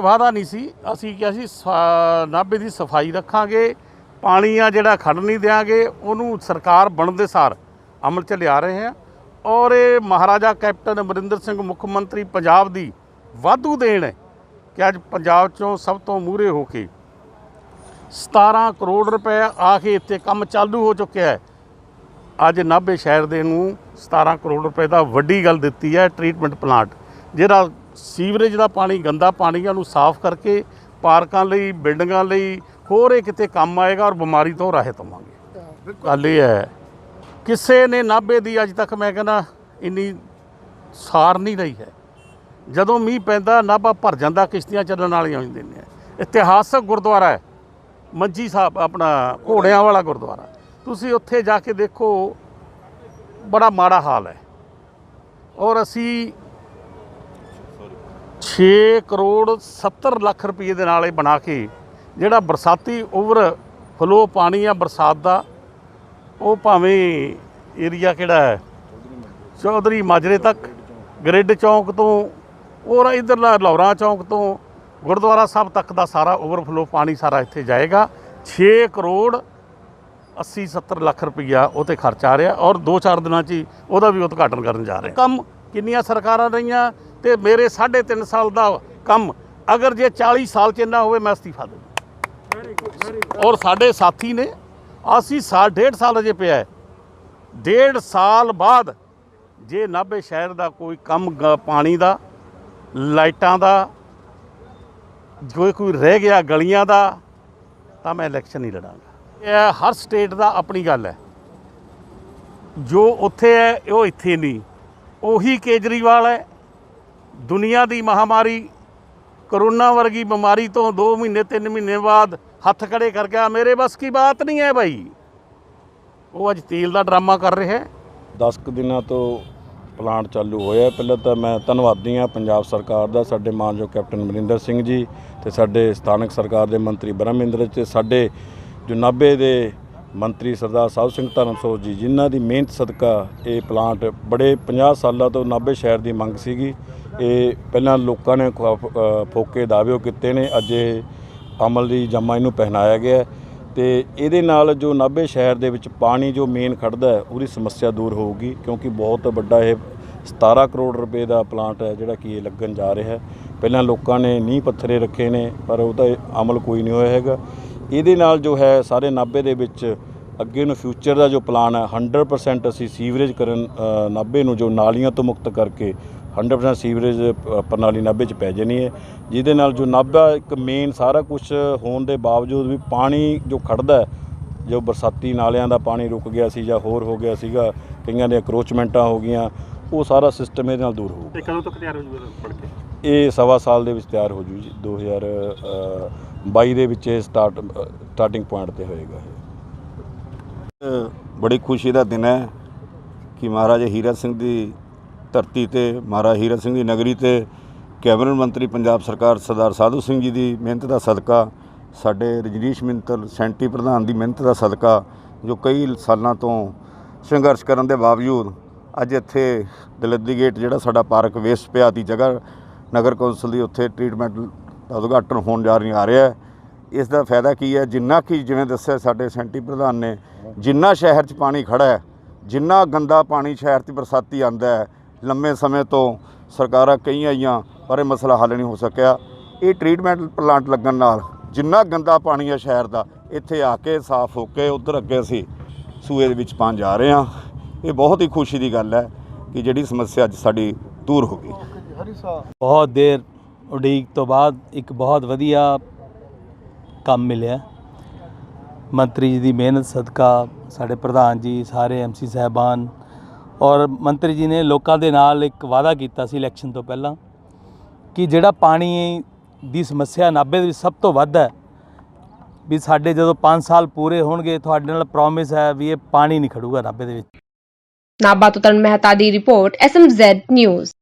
ਇਹ ਵਾਅਦਾ ਨਹੀਂ ਸੀ। ਅਸੀਂ ਕਿਹਾ ਸੀ, ਸਾ- ਨਾਭੇ ਦੀ ਸਫ਼ਾਈ ਰੱਖਾਂਗੇ ਪਾਣੀ ਆ ਜਿਹੜਾ ਖੜ ਨਹੀਂ ਦਿਆਂਗੇ, ਉਹਨੂੰ ਸਰਕਾਰ ਬਣਦੇ ਸਾਰ ਅਮਲ ਚ ਲਿਆ ਰਹੇ ਹਾਂ। ਔਰ ਇਹ ਮਹਾਰਾਜਾ ਕੈਪਟਨ ਅਮਰਿੰਦਰ ਸਿੰਘ, ਮੁੱਖ ਮੰਤਰੀ ਪੰਜਾਬ ਦੀ ਵਾਧੂ ਦੇਣ ਹੈ ਕਿ ਅੱਜ ਪੰਜਾਬ ਚੋਂ ਸਭ ਤੋਂ ਮੂਹਰੇ ਹੋ ਕੇ 17 ਕਰੋੜ ਰੁਪਏ ਆ ਕੇ ਇੱਥੇ ਕੰਮ ਚਾਲੂ ਹੋ ਚੁੱਕਿਆ ਹੈ। ਅੱਜ ਨਾਭੇ ਸ਼ਹਿਰ ਦੇ ਨੂੰ 17 ਕਰੋੜ ਰੁਪਏ ਦਾ ਵੱਡੀ ਗੱਲ ਦਿੱਤੀ ਹੈ, ਟ੍ਰੀਟਮੈਂਟ ਪਲਾਂਟ, ਜਿਹੜਾ ਸੀਵਰੇਜ ਦਾ ਪਾਣੀ ਗੰਦਾ ਪਾਣੀ ਉਹਨੂੰ ਸਾਫ਼ ਕਰਕੇ ਪਾਰਕਾਂ ਲਈ ਬਿਲਡਿੰਗਾਂ ਲਈ ਹੋਰ ਇਹ ਕਿਤੇ ਕੰਮ ਆਏਗਾ ਔਰ ਬਿਮਾਰੀ ਤੋਂ ਰਾਹਤ ਹੋਵਾਂਗੇ। ਗੱਲ ਇਹ ਹੈ ਕਿਸੇ ਨੇ ਨਾਭੇ ਦੀ ਅੱਜ ਤੱਕ ਮੈਂ ਕਹਿੰਦਾ ਇੰਨੀ ਸਾਰ ਨਹੀਂ ਲਈ ਹੈ। ਜਦੋਂ ਮੀਂਹ ਪੈਂਦਾ ਨਾਭਾ ਭਰ ਜਾਂਦਾ ਕਿਸ਼ਤੀਆਂ ਚੱਲਣ ਵਾਲੀਆਂ ਹੋ ਜਾਂਦੀਆਂ ਨੇ। ਇਤਿਹਾਸਕ ਗੁਰਦੁਆਰਾ ਹੈ ਮੰਜੀ ਸਾਹਿਬ ਆਪਣਾ ਘੋੜਿਆਂ ਵਾਲਾ ਗੁਰਦੁਆਰਾ। ਤੁਸੀਂ ਉੱਥੇ ਜਾ ਕੇ ਦੇਖੋ ਬੜਾ ਮਾੜਾ ਹਾਲ ਹੈ। ਔਰ ਅਸੀਂ 6 ਕਰੋੜ 70 ਲੱਖ ਰੁਪਏ ਦੇ ਨਾਲ ਇਹ ਬਣਾ ਕੇ ਜਿਹੜਾ ਬਰਸਾਤੀ ਓਵਰ ਫਲੋ ਪਾਣੀ ਆ ਬਰਸਾਤ ਦਾ, ਉਹ ਭਾਵੇਂ ਏਰੀਆ ਕਿਹੜਾ ਹੈ? ਚੌਧਰੀ ਮਾਜਰੇ ਤੱਕ, ਗ੍ਰਿਡ ਚੌਂਕ ਤੋਂ ਔਰ ਇਧਰਲਾ ਲੌਰਾ ਚੌਂਕ ਤੋਂ, ਗੁਰਦੁਆਰਾ ਸਾਹਿਬ ਤੱਕ ਦਾ ਸਾਰਾ ਓਵਰਫਲੋ ਪਾਣੀ ਸਾਰਾ ਇੱਥੇ ਜਾਏਗਾ। 6 ਕਰੋੜ 80 70 ਲੱਖ ਰੁਪਈਆ ਉਹ ਤੇ ਖਰਚ ਆ ਰਿਹਾ ਔਰ 2-4 ਦਿਨਾਂ 'ਚ ਹੀ ਉਹਦਾ ਵੀ ਉਦਘਾਟਨ ਕਰਨ ਜਾ ਰਹੇ ਕੰਮ ਕਿੰਨੀਆਂ ਸਰਕਾਰਾਂ ਰਹੀਆਂ ਤੇ ਮੇਰੇ 3.5 ਸਾਲ ਦਾ ਕੰਮ ਅਗਰ ਜੇ 40 ਸਾਲ 'ਚ ਇੰਨਾ ਹੋਵੇ ਮੈਂ ਅਸਤੀਫਾ ਦੇ ਔਰ ਸਾਡੇ ਸਾਥੀ ਨੇ ਅਸੀਂ ਸਾਲ ਡੇਢ ਸਾਲ ਅਜੇ ਪਿਆ ਹੈ। ਡੇਢ ਸਾਲ ਬਾਅਦ ਜੇ ਨਾਭੇ ਸ਼ਹਿਰ ਦਾ ਕੋਈ ਕੰਮ ਪਾਣੀ ਦਾ ਲਾਈਟਾਂ ਦਾ ਜੋ ਕੋਈ ਰਹਿ ਗਿਆ ਗਲੀਆਂ ਦਾ ਤਾਂ ਮੈਂ ਇਲੈਕਸ਼ਨ ਨਹੀਂ ਲੜਾਂਗਾ। ਇਹ ਹਰ ਸਟੇਟ ਦਾ ਆਪਣੀ ਗੱਲ ਹੈ। ਜੋ ਉੱਥੇ ਹੈ ਉਹ ਇੱਥੇ ਨਹੀਂ। ਉਹੀ ਕੇਜਰੀਵਾਲ ਹੈ। ਦੁਨੀਆ ਦੀ ਮਹਾਮਾਰੀ ਕਰੋਨਾ ਵਰਗੀ ਬਿਮਾਰੀ ਤੋਂ 2 ਮਹੀਨੇ 3 ਮਹੀਨੇ ਬਾਅਦ ਹੱਥ ਖੜੇ ਕਰ ਗਿਆ। ਮੇਰੇ ਬਸ ਕੀ ਬਾਤ ਨਹੀਂ ਹੈ ਭਾਈ ਉਹ ਅੱਜ ਤੇਲ ਦਾ ਡਰਾਮਾ ਕਰ ਰਿਹਾ ਹੈ। 10 ਕੁ ਦਿਨਾਂ ਤੋਂ ਪਲਾਂਟ ਚਾਲੂ ਹੋਇਆ ਪਹਿਲਾਂ ਤਾਂ ਮੈਂ ਧੰਨਵਾਦੀ ਹਾਂ ਪੰਜਾਬ ਸਰਕਾਰ ਦਾ, ਸਾਡੇ ਮਾਨਯੋਗ ਕੈਪਟਨ ਅਮਰਿੰਦਰ ਸਿੰਘ ਜੀ ਤੇ ਸਾਡੇ ਸਥਾਨਕ ਸਰਕਾਰ ਦੇ ਮੰਤਰੀ ਬ੍ਰਹਮਿੰਦਰ ਤੇ ਸਾਡੇ ਜੋ ਨਾਭੇ ਦੇ ਮੰਤਰੀ ਸਰਦਾਰ ਸਾਹਿਬ ਸਿੰਘ ਧਰਮਸੋਤ ਜੀ, ਜਿਨ੍ਹਾਂ ਦੀ ਮਿਹਨਤ ਸਦਕਾ ਇਹ ਪਲਾਂਟ ਬੜੇ 50 ਸਾਲਾਂ ਤੋਂ ਨਾਭੇ ਸ਼ਹਿਰ ਦੀ ਮੰਗ ਸੀਗੀ। ਇਹ ਪਹਿਲਾਂ ਲੋਕਾਂ ਨੇ ਖੁਆ- ਫੋਕੇ ਦਾਅਵੇ ਕੀਤੇ ਨੇ, ਅੱਜ ਇਹ ਅਮਲ ਦੀ ਜਮਾ ਇਹਨੂੰ ਪਹਿਨਾਇਆ ਗਿਆ ਹੈ। ਤੇ ਇਹਦੇ ਨਾਲ ਜੋ ਨਾਭੇ ਸ਼ਹਿਰ ਦੇ ਵਿੱਚ ਪਾਣੀ ਜੋ ਮੇਨ ਖੜਦਾ ਹੈ, ਉਹਦੀ ਸਮੱਸਿਆ ਦੂਰ ਹੋਊਗੀ, ਕਿਉਂਕਿ ਬਹੁਤ ਵੱਡਾ ਇਹ 17 ਕਰੋੜ ਰੁਪਏ ਦਾ ਪਲਾਂਟ ਹੈ, ਜਿਹੜਾ ਕਿ ਇਹ ਲੱਗਣ ਜਾ ਰਿਹਾ ਹੈ। ਪਹਿਲਾਂ ਲੋਕਾਂ ਨੇ ਨੀਂਹ ਪੱਥਰੇ ਰੱਖੇ ਨੇ, ਪਰ ਉਹਦਾ ਅਮਲ ਕੋਈ ਨਹੀਂ ਹੋਇਆ ਹੈਗਾ। ਇਹਦੇ ਨਾਲ ਜੋ ਹੈ ਸਾਰੇ ਨਾਭੇ ਦੇ ਵਿੱਚ ਅੱਗੇ ਨੂੰ ਫਿਊਚਰ ਦਾ ਜੋ ਪਲਾਨ ਹੈ 100% ਅਸੀਂ ਸੀਵਰੇਜ ਕਰਨ ਨਾਭੇ ਨੂੰ ਜੋ ਨਾਲੀਆਂ ਤੋਂ ਮੁਕਤ ਕਰਕੇ 100% ਸੀਵਰੇਜ ਪ੍ਰਣਾਲੀ ਨਾਭੇ 'ਚ ਪੈ ਜਾਣੀ ਹੈ। ਜਿਹਦੇ ਨਾਲ ਜੋ ਨਾਭਾ ਇੱਕ ਮੇਨ ਸਾਰਾ ਕੁਝ ਹੋਣ ਦੇ ਬਾਵਜੂਦ ਵੀ ਪਾਣੀ ਜੋ ਖੜਦਾ ਜੋ ਬਰਸਾਤੀ ਨਾਲਿਆਂ ਦਾ ਪਾਣੀ ਰੁਕ ਗਿਆ ਸੀ ਜਾਂ ਹੋਰ ਹੋ ਗਿਆ ਸੀਗਾ ਕਈਆਂ ਦੇ ਅਕਰੋਚਮੈਂਟਾਂ ਹੋ ਗਈਆਂ ਉਹ ਸਾਰਾ ਸਿਸਟਮ ਇਹਦੇ ਨਾਲ ਦੂਰ ਹੋਊਗਾ। ਤੇ ਕਦੋਂ ਤੱਕ ਤਿਆਰ ਹੋ ਜੂਗਾ ਪੜ ਕੇ ਇਹ ਸਵਾ ਸਾਲ ਦੇ ਵਿੱਚ ਤਿਆਰ ਹੋ ਜੂ ਜੀ 2022 ਦੇ ਵਿੱਚ ਇਹ ਸਟਾਰਟ ਸਟਾਰਟਿੰਗ ਪੁਆਇੰਟ ਤੇ ਹੋਏਗਾ ਇਹ। ਬੜੀ ਖੁਸ਼ੀ ਦਾ ਦਿਨ ਹੈ ਕਿ ਮਹਾਰਾਜਾ ਹੀਰਾ ਸਿੰਘ ਦੀ ਧਰਤੀ ਤੇ, ਮਹਾਰਾਜਾ ਹੀਰਾ ਸਿੰਘ ਦੀ ਨਗਰੀ ਤੇ ਕੈਬਨਿਟ ਮੰਤਰੀ ਪੰਜਾਬ ਸਰਕਾਰ ਸਰਦਾਰ ਸਾਧੂ ਸਿੰਘ ਜੀ ਦੀ ਮਿਹਨਤ ਦਾ ਸਦਕਾ, ਸਾਡੇ ਰਜਨੀਸ਼ ਮਿੰਤਲ ਸੈਂਟੀ ਪ੍ਰਧਾਨ ਦੀ ਮਿਹਨਤ ਦਾ ਸਦਕਾ, ਜੋ ਕਈ ਸਾਲਾਂ ਤੋਂ ਸੰਘਰਸ਼ ਕਰਨ ਦੇ ਬਾਵਜੂਦ ਅੱਜ ਇੱਥੇ ਦਲੱਦੀ ਗੇਟ ਜਿਹੜਾ ਸਾਡਾ ਪਾਰਕ ਵੇਸਟ ਪਿਆ ਦੀ ਜਗ੍ਹਾ, ਨਗਰ ਕੌਂਸਲ ਦੀ ਉੱਥੇ ਟ੍ਰੀਟਮੈਂਟ ਦਾ ਉਦਘਾਟਨ ਹੋਣ ਜਾ ਰਹੀ ਆ ਰਿਹਾ ਹੈ। ਇਸ ਦਾ ਫਾਇਦਾ ਕੀ ਹੈ? ਜਿੰਨਾ ਕਿ ਜਿਵੇਂ ਦੱਸਿਆ ਸਾਡੇ ਸੈਂਟੀ ਪ੍ਰਧਾਨ ਨੇ, ਜਿੰਨਾ ਸ਼ਹਿਰ 'ਚ ਪਾਣੀ ਖੜਾ ਹੈ, ਜਿੰਨਾ ਗੰਦਾ ਪਾਣੀ ਸ਼ਹਿਰ 'ਚ ਬਰਸਾਤੀ ਆਂਦਾ ਹੈ, ਲੰਮੇ ਸਮੇਂ ਤੋਂ ਸਰਕਾਰਾਂ ਕਈ ਆਈਆਂ, ਪਰ ਇਹ ਮਸਲਾ ਹੱਲ ਨਹੀਂ ਹੋ ਸਕਿਆ। ਇਹ ਟ੍ਰੀਟਮੈਂਟ ਪਲਾਂਟ ਲੱਗਣ ਨਾਲ ਜਿੰਨਾ ਗੰਦਾ ਪਾਣੀ ਹੈ ਸ਼ਹਿਰ ਦਾ, ਇੱਥੇ ਆ ਕੇ, ਸਾਫ਼ ਹੋ ਕੇ, ਉਧਰ ਅੱਗੇ ਅਸੀਂ ਸੂਏ ਦੇ ਵਿੱਚ ਪਾਣ ਜਾ ਰਹੇ ਹਾਂ। ਇਹ ਬਹੁਤ ਹੀ ਖੁਸ਼ੀ ਦੀ ਗੱਲ ਹੈ ਕਿ ਜਿਹੜੀ ਸਮੱਸਿਆ ਅੱਜ ਸਾਡੀ ਦੂਰ ਹੋ ਗਈ। ਬਹੁਤ ਦੇਰ ਉਡੀਕ ਤੋਂ ਬਾਅਦ ਇੱਕ ਬਹੁਤ ਵਧੀਆ ਕੰਮ ਮਿਲਿਆ। ਮੰਤਰੀ ਜੀ ਦੀ ਮਿਹਨਤ, ਸਦਕਾ, ਸਾਡੇ ਪ੍ਰਧਾਨ ਜੀ, ਸਾਰੇ ਐਮਸੀ ਸਾਹਿਬਾਨ ਔਰ ਮੰਤਰੀ ਜੀ ਨੇ ਲੋਕਾਂ ਦੇ ਨਾਲ ਇੱਕ ਵਾਅਦਾ ਕੀਤਾ ਸੀ ਇਲੈਕਸ਼ਨ ਤੋਂ ਪਹਿਲਾਂ ਕਿ ਜਿਹੜਾ ਪਾਣੀ ਦੀ ਸਮੱਸਿਆ ਨਾਭੇ ਦੇ ਵਿੱਚ ਸਭ ਤੋਂ ਵੱਧ ਹੈ, ਵੀ ਸਾਡੇ ਜਦੋਂ 5 ਸਾਲ ਪੂਰੇ ਹੋਣਗੇ, ਤੁਹਾਡੇ ਨਾਲ ਪ੍ਰੋਮਿਸ ਹੈ ਵੀ ਇਹ ਪਾਣੀ ਨਹੀਂ ਖੜੂਗਾ ਨਾਭੇ ਦੇ ਵਿੱਚ। ਨਾਭਾ ਤੋਂ ਤਰਨ ਮਹਿਤਾ ਦੀ ਰਿਪੋਰਟ ਐਸਐਮਜ਼ੈਡ ਨਿਊਜ਼